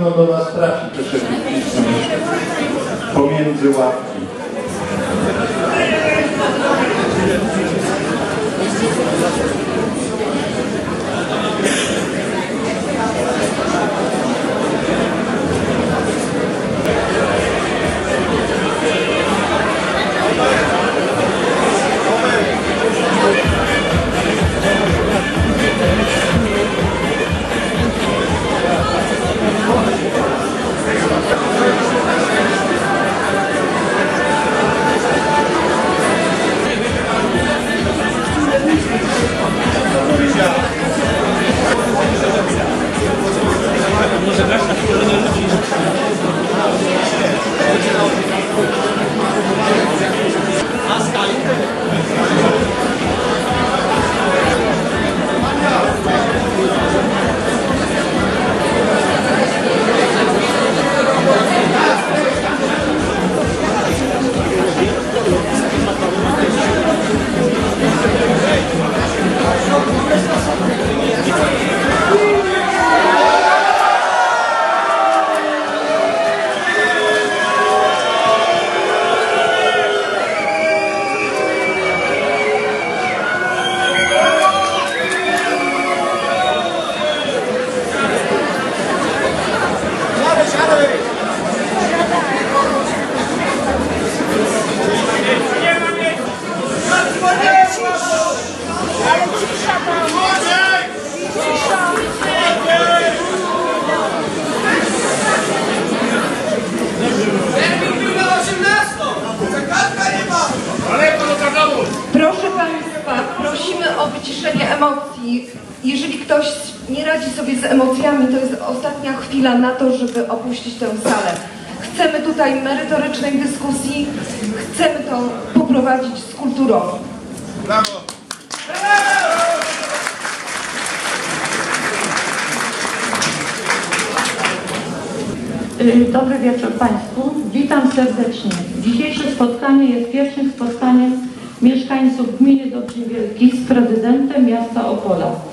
pewno do nas sobie z emocjami, to jest ostatnia chwila na to, żeby opuścić tę salę. Chcemy tutaj merytorycznej dyskusji, chcemy to poprowadzić z kulturą. Y, Dobry wieczór Państwu. Witam serdecznie. Dzisiejsze spotkanie jest pierwszym spotkaniem mieszkańców gminy Dobrzyn Wielki z prezydentem miasta Opola.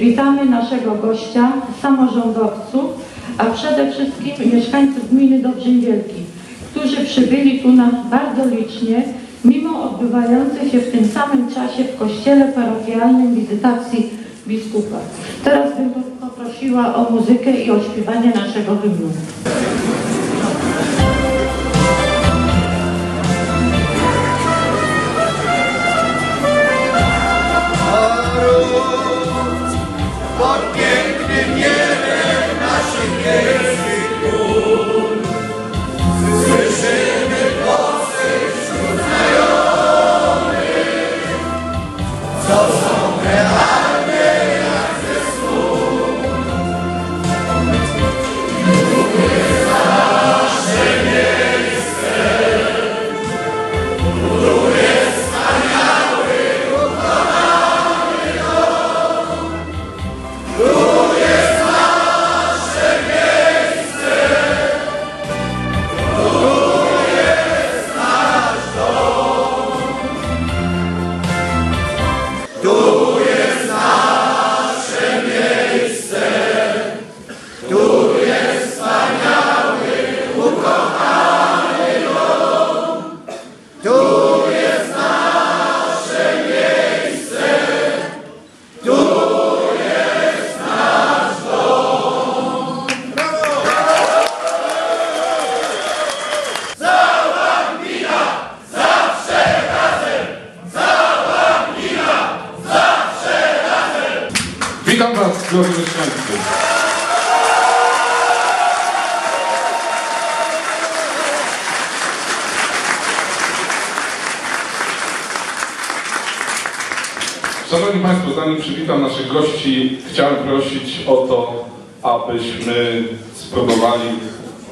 Witamy naszego gościa, samorządowców, a przede wszystkim mieszkańców gminy Dobrzyn Wielki, którzy przybyli tu nas bardzo licznie, mimo odbywającej się w tym samym czasie w kościele parafialnym wizytacji biskupa. Teraz bym poprosiła o muzykę i o śpiewanie naszego hymnu. Pod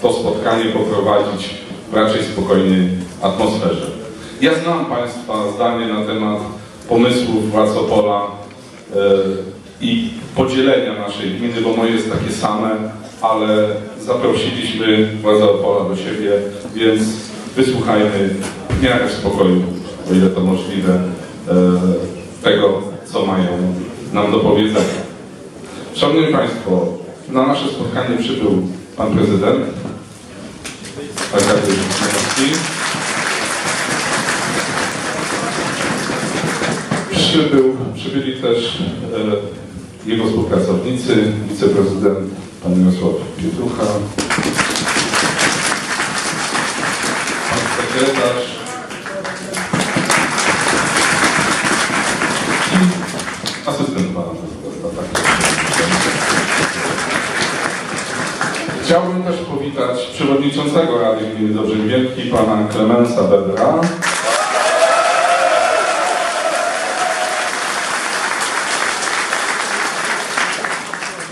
to spotkanie poprowadzić w raczej spokojnej atmosferze. Ja znam Państwa zdanie na temat pomysłów władz Opola e, i podzielenia naszej gminy, bo moje jest takie same, ale zaprosiliśmy władze Opola do siebie, więc wysłuchajmy w miarę spokoju, o ile to możliwe, e, tego, co mają nam do powiedzenia. Szanowni Państwo, na nasze spotkanie przybył Pan Prezydent Arkadiusz Wisniewski. Przybył, przybyli też e, jego współpracownicy, wiceprezydent Pan Jarosław Pietrucha, Pan sekretarz i asystent Pana Prezydenta. Tak. Chciałbym też powitać przewodniczącego Rady Gminy Dobrzeń Wielki, pana Klemensa Bebra.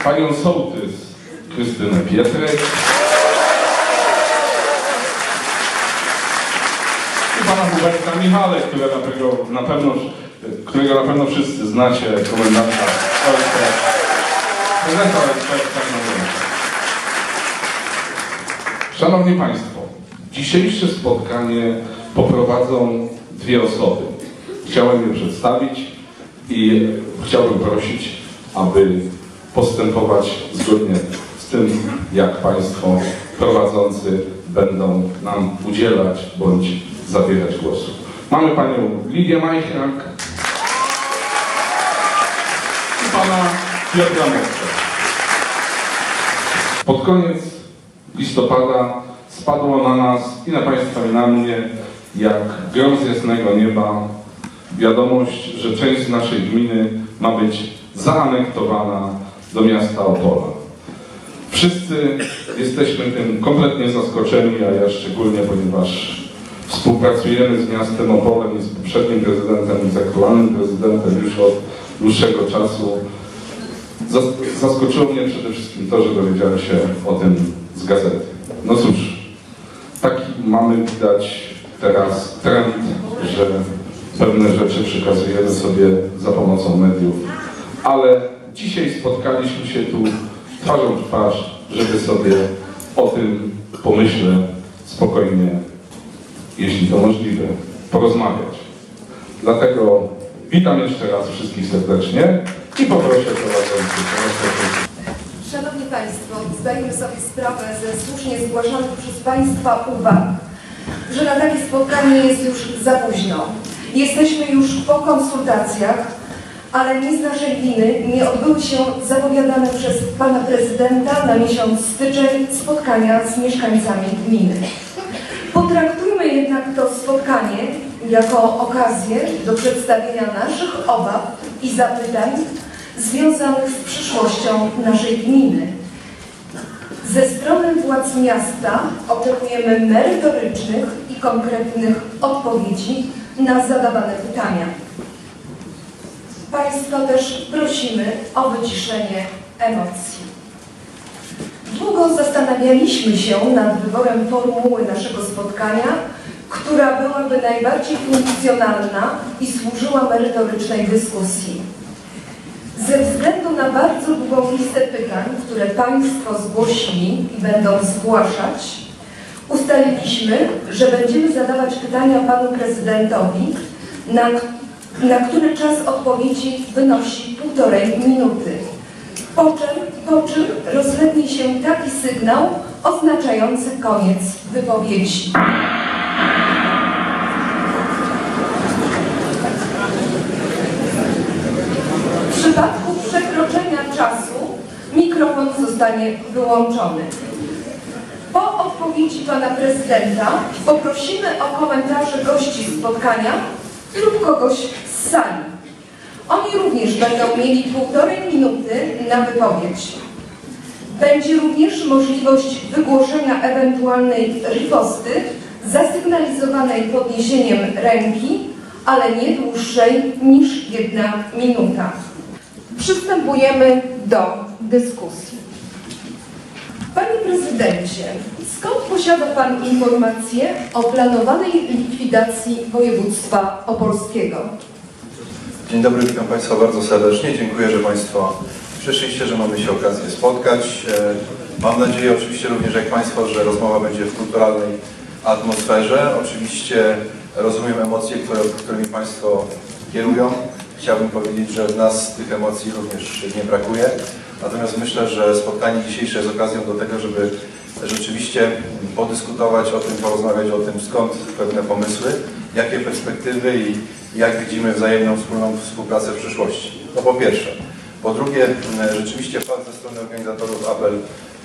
Panią sołtys Krystynę Pietrek. I pana Huberta Michale, którego na pewno, na pewno, którego na pewno wszyscy znacie, komendanta OSP. Prezesa. Szanowni Państwo, dzisiejsze spotkanie poprowadzą dwie osoby. Chciałem je przedstawić i chciałbym prosić, aby postępować zgodnie z tym, jak Państwo prowadzący będą nam udzielać bądź zabierać głosu. Mamy Panią Lidię Majchrak i Pana Piotra Mostra. Pod koniec listopada spadło na nas i na Państwa i na mnie, jak grom z jasnego nieba, wiadomość, że część naszej gminy ma być zaanektowana do miasta Opola. Wszyscy jesteśmy tym kompletnie zaskoczeni, a ja szczególnie, ponieważ współpracujemy z miastem Opolem i z poprzednim prezydentem i z aktualnym prezydentem już od dłuższego czasu. Zas- Zaskoczyło mnie przede wszystkim to, że dowiedziałem się o tym z gazety. No cóż, taki mamy widać teraz trend, że pewne rzeczy przekazujemy sobie za pomocą mediów, ale dzisiaj spotkaliśmy się tu twarzą w twarz, żeby sobie o tym pomyślę spokojnie, jeśli to możliwe, porozmawiać. Dlatego witam jeszcze raz wszystkich serdecznie i poproszę prowadzących. Państwo, zdajemy sobie sprawę ze słusznie zgłaszanych przez Państwa uwag, że na takie spotkanie jest już za późno. Jesteśmy już po konsultacjach, ale nie z naszej winy nie odbyły się zapowiadane przez Pana Prezydenta na miesiąc styczeń spotkania z mieszkańcami gminy. Potraktujmy jednak to spotkanie jako okazję do przedstawienia naszych obaw i zapytań związanych z przyszłością naszej gminy. Ze strony władz miasta oczekujemy merytorycznych i konkretnych odpowiedzi na zadawane pytania. Państwa też prosimy o wyciszenie emocji. Długo zastanawialiśmy się nad wyborem formuły naszego spotkania, która byłaby najbardziej funkcjonalna i służyła merytorycznej dyskusji. Ze względu na bardzo długą listę pytań, które Państwo zgłosili i będą zgłaszać, ustaliliśmy, że będziemy zadawać pytania Panu Prezydentowi, na, na które czas odpowiedzi wynosi półtorej minuty. Po czym, po czym rozlegnie się taki sygnał oznaczający koniec wypowiedzi. W przypadku przekroczenia czasu mikrofon zostanie wyłączony. Po odpowiedzi pana prezydenta poprosimy o komentarze gości spotkania lub kogoś z sali. Oni również będą mieli półtorej minuty na wypowiedź. Będzie również możliwość wygłoszenia ewentualnej riposty zasygnalizowanej podniesieniem ręki ale nie dłuższej niż jedna minuta. Przystępujemy do dyskusji. Prezydencie, skąd posiada Pan informacje o planowanej likwidacji województwa opolskiego? Dzień dobry, witam Państwa bardzo serdecznie. Dziękuję, że Państwo przyszliście, że mamy się okazję spotkać. E, Mam nadzieję oczywiście również jak Państwo, że rozmowa będzie w kulturalnej atmosferze. Oczywiście rozumiem emocje, które, którymi Państwo kierują. Chciałbym powiedzieć, że w nas tych emocji również nie brakuje. Natomiast myślę, że spotkanie dzisiejsze jest okazją do tego, żeby rzeczywiście podyskutować o tym, porozmawiać o tym, skąd pewne pomysły, jakie perspektywy i jak widzimy wzajemną wspólną współpracę w przyszłości. To po pierwsze. Po drugie, rzeczywiście padł ze strony organizatorów apel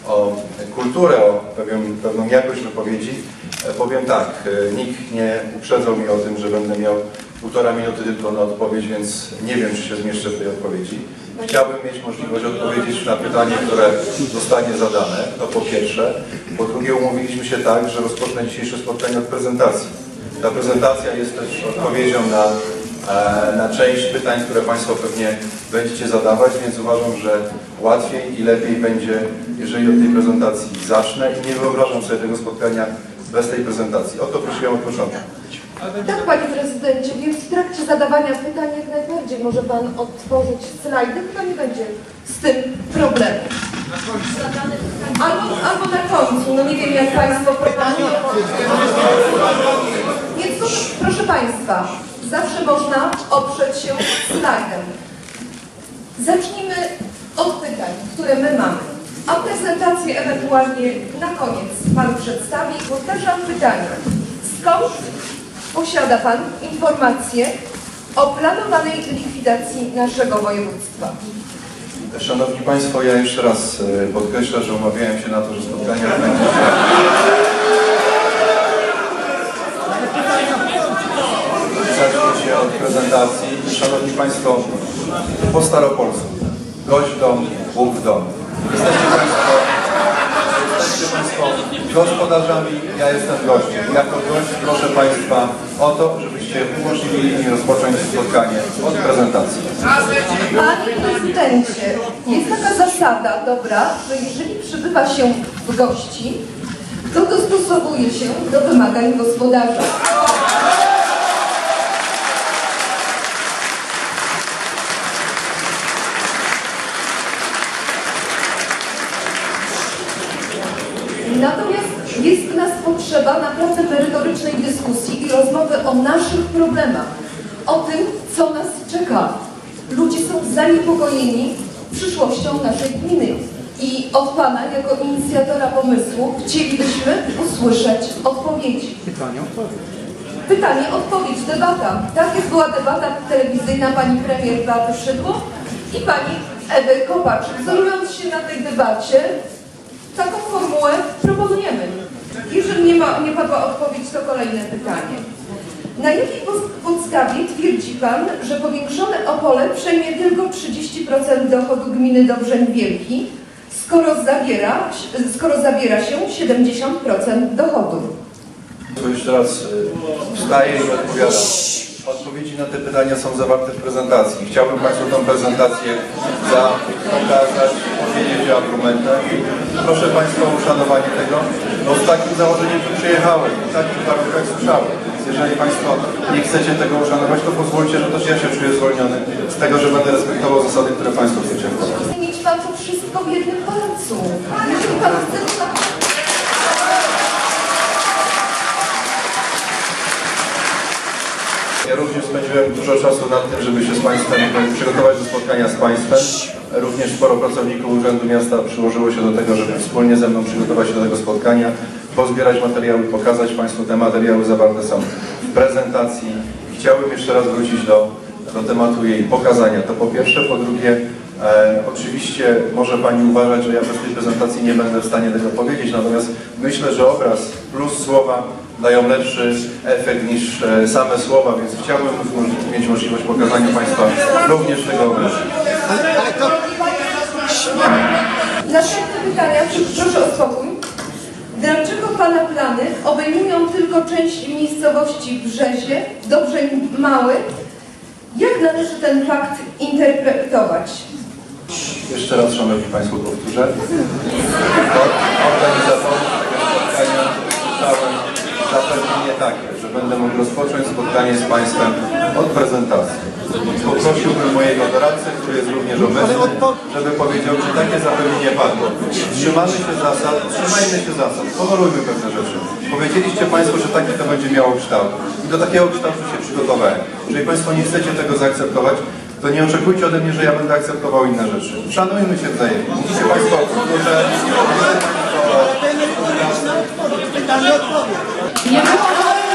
o kulturę, o pewien, pewną jakość wypowiedzi. Powiem tak, nikt nie uprzedzał mnie o tym, że będę miał półtora minuty tylko na odpowiedź, więc nie wiem, czy się zmieszczę w tej odpowiedzi. Chciałbym mieć możliwość odpowiedzieć na pytanie, które zostanie zadane, to po pierwsze. Po drugie, umówiliśmy się tak, że rozpocznę dzisiejsze spotkanie od prezentacji. Ta prezentacja jest też odpowiedzią na, e, na część pytań, które Państwo pewnie będziecie zadawać, więc uważam, że łatwiej i lepiej będzie, jeżeli od tej prezentacji zacznę i nie wyobrażam sobie tego spotkania bez tej prezentacji. O to prosiłem od początku. Tak, panie prezydencie, więc w trakcie zadawania pytań jak najbardziej może pan odtworzyć slajdy, chyba nie będzie z tym problemu. Albo, albo na końcu, no nie wiem jak państwo proponują. Więc to, proszę państwa, zawsze można oprzeć się slajdem. Zacznijmy od pytań, które my mamy. A prezentację ewentualnie na koniec Pan przedstawi. Powtarzam pytanie. Skąd posiada Pan informacje o planowanej likwidacji naszego województwa? Szanowni Państwo, ja jeszcze raz e, podkreślę, że umawiałem się na to, że spotkanie odbędzie się Zacznie się od prezentacji. Szanowni Państwo, po staropolsku. Gość w domu, Bóg w. Jesteście Państwo, jesteście Państwo gospodarzami, ja jestem gościem. Jako gość proszę Państwa o to, żebyście umożliwili mi rozpocząć spotkanie od prezentacji. Panie prezydencie, jest taka zasada dobra, że jeżeli przybywa się gości, to dostosowuje się do wymagań gospodarza. Natomiast jest w nas potrzeba naprawdę merytorycznej dyskusji i rozmowy o naszych problemach, o tym, co nas czeka. Ludzie są zaniepokojeni przyszłością naszej gminy i od Pana, jako inicjatora pomysłu, chcielibyśmy usłyszeć odpowiedzi. Pytanie, odpowiedź, debata. Tak jak była debata telewizyjna pani premier Beaty Szydło i pani Ewy Kopaczyk. Wzorując się na tej debacie, taką formułę proponujemy. Jeżeli nie, ma, nie padła odpowiedź, to kolejne pytanie. Na jakiej podstawie twierdzi Pan, że powiększone Opole przejmie tylko 30% dochodu gminy Dobrzeń Wielki, skoro zabiera, skoro zabiera się 70% dochodu? To jeszcze raz y, wstaję i odpowiadam. Odpowiedzi na te pytania są zawarte w prezentacji. Chciałbym Państwu tę prezentację za pokazać, powiedzieć o argumentach. Proszę Państwa o uszanowanie tego, bo z takim założeniem tu przyjechałem, w takich warunkach słyszałem. Więc jeżeli Państwo nie chcecie tego uszanować, to pozwólcie, że też ja się czuję zwolniony z tego, że będę respektował zasady, które Państwo chcecie wprowadzić. Mieć Pan to wszystko w jednym palcu. Jeżeli Pan chce to... Ja również spędziłem dużo czasu nad tym, żeby się z Państwem przygotować do spotkania z Państwem. Również sporo pracowników Urzędu Miasta przyłożyło się do tego, żeby wspólnie ze mną przygotować się do tego spotkania, pozbierać materiały, pokazać Państwu te materiały zawarte są w prezentacji. Chciałbym jeszcze raz wrócić do, do tematu jej pokazania. To po pierwsze. Po drugie, e, oczywiście może Pani uważać, że ja bez tej prezentacji nie będę w stanie tego powiedzieć, natomiast myślę, że obraz plus słowa dają lepszy efekt niż e, same słowa, więc chciałbym mieć możliwość pokazania Państwa również tego obrazu. Następne pytania, proszę o spokój. Dlaczego Pana plany obejmują tylko część miejscowości Brzezie, Dobrzeń Mały. Jak należy ten fakt interpretować? Jeszcze raz, Szanowni Państwo, powtórzę. Organizatorzy tego spotkania zapewnienie takie, że będę mógł rozpocząć spotkanie z Państwem od prezentacji. Poprosiłbym mojego doradcę, który jest również obecny, żeby powiedział, czy takie zapewnienie padło. Trzymamy się zasad, trzymajmy się zasad, honorujmy pewne rzeczy. Powiedzieliście Państwo, że taki to będzie miało kształt. I do takiego kształtu się przygotowałem. Jeżeli Państwo nie chcecie tego zaakceptować, to nie oczekujcie ode mnie, że ja będę akceptował inne rzeczy. Szanujmy się wzajemnie. Mówicie Państwo o Nie było mowy,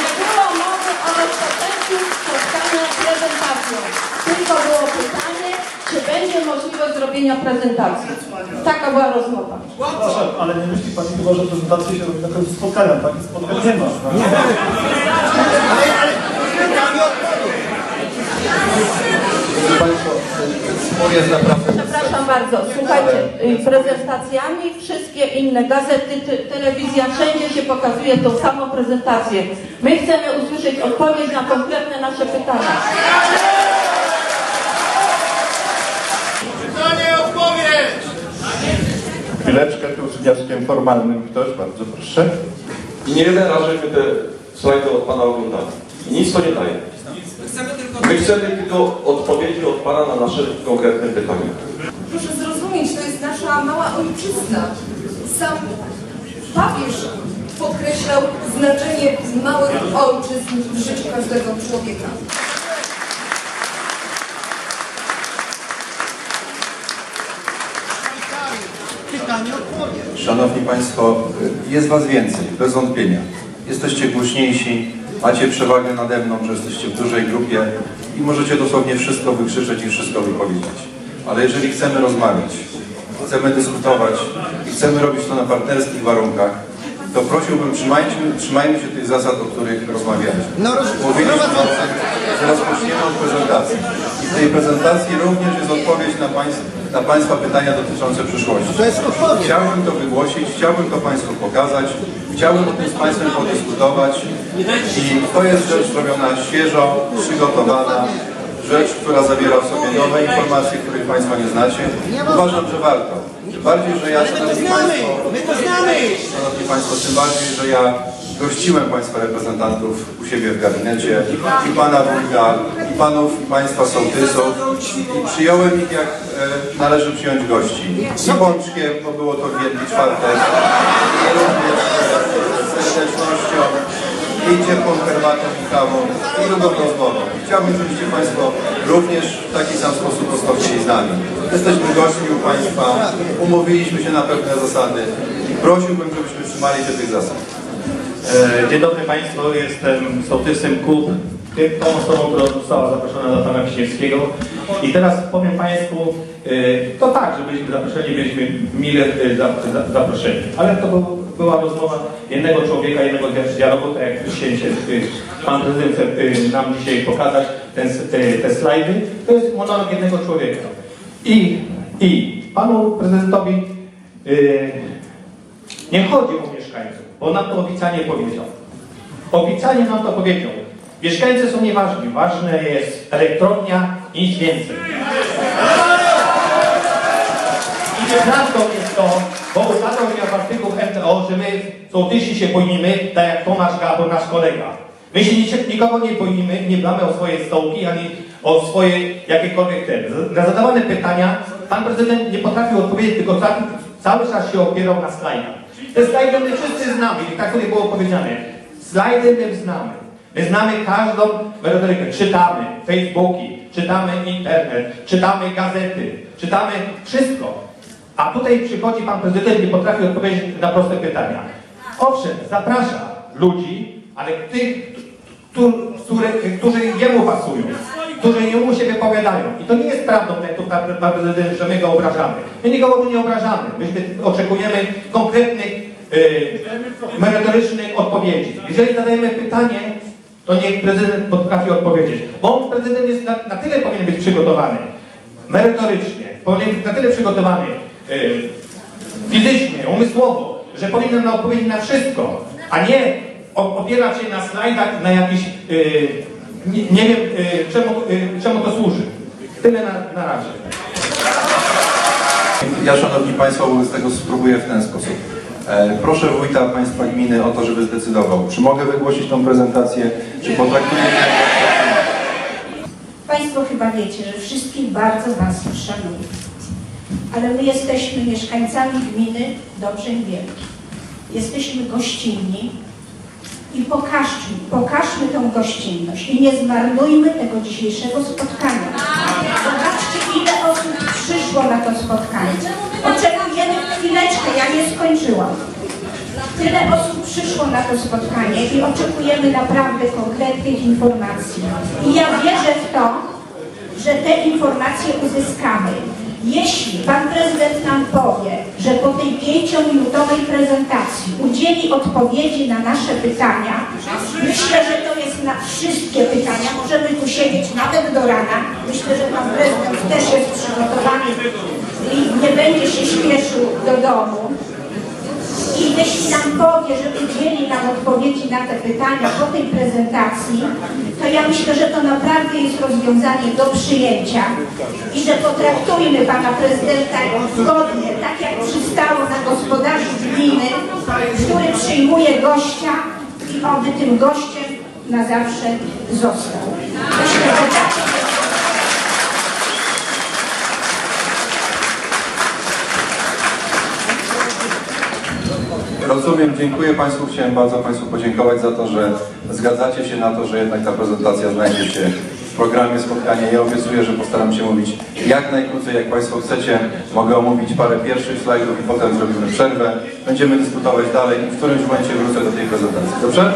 nie było mowy o rozpoczęciu spotkania prezentacją. Tylko było pytanie, czy będzie zrobienia prezentacji. Taka była rozmowa. Przepraszam, ale nie myśli Pani chyba, że prezentacje się robi na końcu spotkania, takich spotkań nie ma. Spór jest naprawdę... Przepraszam bardzo, słuchajcie, y, prezentacjami wszystkie inne gazety, te, telewizja, wszędzie się pokazuje tą samą prezentację. My chcemy usłyszeć odpowiedź na konkretne nasze pytania. Pytanie, odpowiedź! Chwileczkę tu z wnioskiem formalnym ktoś, bardzo proszę. I niewiele razy my te slajdy od Pana oglądamy. I nic to nie daje. My chcemy tylko odpowiedzi od Pana na nasze konkretne pytania. Proszę zrozumieć, to jest nasza mała ojczyzna. Sam papież podkreślał znaczenie małych ojczyzn w życiu każdego człowieka. Pytanie. Szanowni Państwo, jest Was więcej, bez wątpienia. Jesteście głośniejsi, macie przewagę nade mną, że jesteście w dużej grupie i możecie dosłownie wszystko wykrzyczeć i wszystko wypowiedzieć. Ale jeżeli chcemy rozmawiać, chcemy dyskutować i chcemy robić to na partnerskich warunkach, to prosiłbym, trzymajmy, trzymajmy się tych zasad, o których rozmawialiśmy. No, roz- Mówiliśmy o prowadzący. tym, że rozpoczniemy od prezentacji. I w tej prezentacji również jest odpowiedź na, państw, na Państwa pytania dotyczące przyszłości. To jest odpowiedź. Chciałbym to wygłosić, chciałbym to Państwu pokazać, chciałbym o tym z Państwem podyskutować i to jest rzecz zrobiona świeżo, przygotowana, rzecz, która zawiera w sobie nowe informacje, których Państwo nie znacie. Uważam, że warto. Tym bardziej, że ja, Państwo. Szanowni Państwo, tym bardziej, że ja gościłem Państwa reprezentantów u siebie w gabinecie, i Pana Wójta, i Panów, i Państwa sołtysów i przyjąłem ich jak e, należy przyjąć gości. I bączkiem, bo było to Wielki Czwartek, i również e, serdecznością, i ciepłą herbatą i kawą, i drugą rozmową. Chciałbym, żebyście Państwo również w taki sam sposób postąpili z nami. Jesteśmy gośćmi u Państwa, umówiliśmy się na pewne zasady i prosiłbym, żebyśmy trzymali się tych zasad. E, Dzień dobry Państwu, jestem sołtysem tym- tą osobą, która została zaproszona do Pana Wiśniewskiego. I teraz powiem Państwu, e, to tak, że byliśmy zaproszeni, byliśmy mile e, za- za- zaproszeni. Ale to był, była rozmowa jednego człowieka, jednego dialogu, tak jak dzisiaj się, Pan Prezydent chce nam dzisiaj pokazać ten, te, te slajdy. To jest monolog jednego człowieka. I, i Panu Prezydentowi nie chodzi o mieszkańców, bo nam to obiecanie powiedział. Obiecanie nam to powiedział. Mieszkańcy są nieważni, ważne jest elektrownia i nic więcej. I nieprawdą jest to, bo uznano w artykuł MTO, że my sołtysi się boimy, tak jak Tomasz Gabor, nasz kolega. My się nikogo nie boimy, nie dbamy o swoje stołki, ani o swoje jakiekolwiek te. Na zadawane pytania pan prezydent nie potrafił odpowiedzieć, tylko ca- cały czas się opierał na slajdach. Te slajdy my wszyscy znamy, tak tutaj było powiedziane. Slajdy my znamy. My znamy każdą merytorykę. Czytamy Facebooki, czytamy internet, czytamy gazety, czytamy wszystko. A tutaj przychodzi pan prezydent i potrafi odpowiedzieć na proste pytania. Owszem, zaprasza ludzi, ale tych, którzy jemu pasują, którzy jemu się wypowiadają. I to nie jest prawdą, że my go obrażamy. My nikogo nie obrażamy. Myśmy oczekujemy konkretnych, y, merytorycznych odpowiedzi. Jeżeli zadajemy pytanie, to niech prezydent potrafi odpowiedzieć. Bo on, prezydent jest na, na tyle powinien być przygotowany, merytorycznie, powinien być na tyle przygotowany, y, fizycznie, umysłowo, że powinienem na odpowiedzieć na wszystko, a nie opierać się na slajdach na jakiś, yy, nie, nie wiem yy, czemu, yy, czemu to służy. Tyle na, na razie. Ja, Szanowni Państwo, wobec tego spróbuję w ten sposób. E, Proszę wójta państwa gminy o to, żeby zdecydował, czy mogę wygłosić tą prezentację, czy potraktuję Państwo chyba wiecie, że wszystkich bardzo Was szanuję. Ale my jesteśmy mieszkańcami gminy Dobrzeń Wielki. Jesteśmy gościnni i pokażmy, pokażmy tę gościnność i nie zmarnujmy tego dzisiejszego spotkania. Zobaczcie, ile osób przyszło na to spotkanie. Oczekujemy chwileczkę, ja nie skończyłam. Tyle osób przyszło na to spotkanie i oczekujemy naprawdę konkretnych informacji. I ja wierzę w to, że te informacje uzyskamy. Jeśli Pan Prezydent nam powie, że po tej pięciominutowej prezentacji udzieli odpowiedzi na nasze pytania, myślę, że to jest na wszystkie pytania. Możemy tu siedzieć nawet do rana. Myślę, że Pan Prezydent też jest przygotowany i nie będzie się śpieszył do domu. I jeśli nam powie, że udzieli nam odpowiedzi na te pytania po tej prezentacji, to ja myślę, że to naprawdę jest rozwiązanie do przyjęcia i że potraktujmy pana prezydenta zgodnie, tak jak przystało na gospodarzu gminy, który przyjmuje gościa i oby tym gościem na zawsze został. Myślę, że tak. Rozumiem, dziękuję Państwu. Chciałem bardzo Państwu podziękować za to, że zgadzacie się na to, że jednak ta prezentacja znajdzie się w programie spotkania. Ja obiecuję, że postaram się mówić jak najkrócej, jak Państwo chcecie. Mogę omówić parę pierwszych slajdów i potem zrobimy przerwę. Będziemy dyskutować dalej i w którymś momencie wrócę do tej prezentacji. Dobrze?